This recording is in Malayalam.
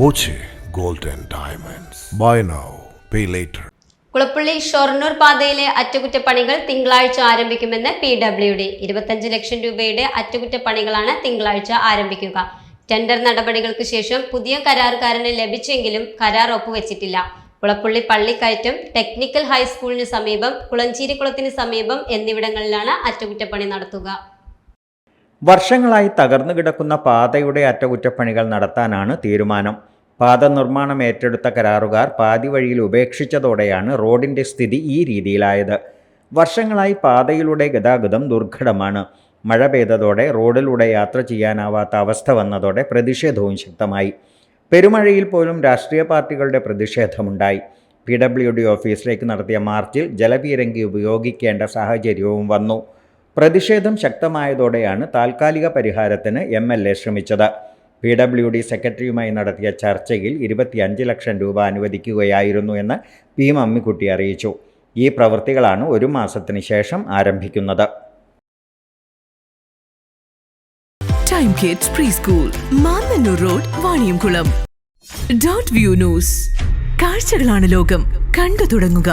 Boche gold and diamonds. Buy now pay later. Kulappully Shoranur പാതയിലെ അറ്റകുറ്റപ്പണികൾ തിങ്കളാഴ്ച ആരംഭിക്കുമെന്ന് പി ഡബ്ല്യു ഡി. ഇരുപത്തഞ്ച് ലക്ഷം രൂപയുടെ അറ്റകുറ്റപ്പണികളാണ് തിങ്കളാഴ്ച ആരംഭിക്കുക. ടെൻഡർ നടപടികൾക്ക് ശേഷം പുതിയ കരാറുകാരന് ലഭിച്ചെങ്കിലും കരാർ ഒപ്പുവെച്ചിട്ടില്ല. കുളപ്പള്ളി പള്ളിക്കയറ്റം ടെക്നിക്കൽ ഹൈസ്കൂളിന് സമീപം കുളഞ്ചേരിക്കുളത്തിന് സമീപം എന്നിവിടങ്ങളിലാണ് അറ്റകുറ്റപ്പണി നടത്തുക. വർഷങ്ങളായി തകർന്നു കിടക്കുന്ന പാതയുടെ അറ്റകുറ്റപ്പണികൾ നടത്താനാണ് തീരുമാനം. പാത നിർമ്മാണം ഏറ്റെടുത്ത കരാറുകാർ പാതി വഴിയിൽ ഉപേക്ഷിച്ചതോടെയാണ് റോഡിന്റെ സ്ഥിതി ഈ രീതിയിലായത്. വർഷങ്ങളായി പാതയിലൂടെ ഗതാഗതം ദുർഘടമാണ്. മഴ പെയ്തതോടെ റോഡിലൂടെ യാത്ര ചെയ്യാനാവാത്ത അവസ്ഥ വന്നതോടെ പ്രതിഷേധവും ശക്തമായി. പെരുമഴയിൽ പോലും രാഷ്ട്രീയ പാർട്ടികളുടെ പ്രതിഷേധമുണ്ടായി. പി ഡബ്ല്യു ഡി ഓഫീസിലേക്ക് നടത്തിയ മാർച്ചിൽ ജലപീരങ്കി ഉപയോഗിക്കേണ്ട സാഹചര്യവും വന്നു. പ്രതിഷേധം ശക്തമായതോടെയാണ് താൽക്കാലിക പരിഹാരത്തിന് എം എൽ എ ശ്രമിച്ചത്. പി ഡബ്ല്യു ഡി സെക്രട്ടറിയുമായി നടത്തിയ ചർച്ചയിൽ ഇരുപത്തിയഞ്ച് ലക്ഷം രൂപ അനുവദിക്കുകയായിരുന്നു എന്ന് പി മമ്മിക്കുട്ടി അറിയിച്ചു. ഈ പ്രവൃത്തികളാണ് ഒരു മാസത്തിന് ശേഷം ആരംഭിക്കുന്നത്. Time kids pre school road Vaniyamkulam view news കാഴ്ചകളാണ് ലോകം. കണ്ടു തുടങ്ങുക.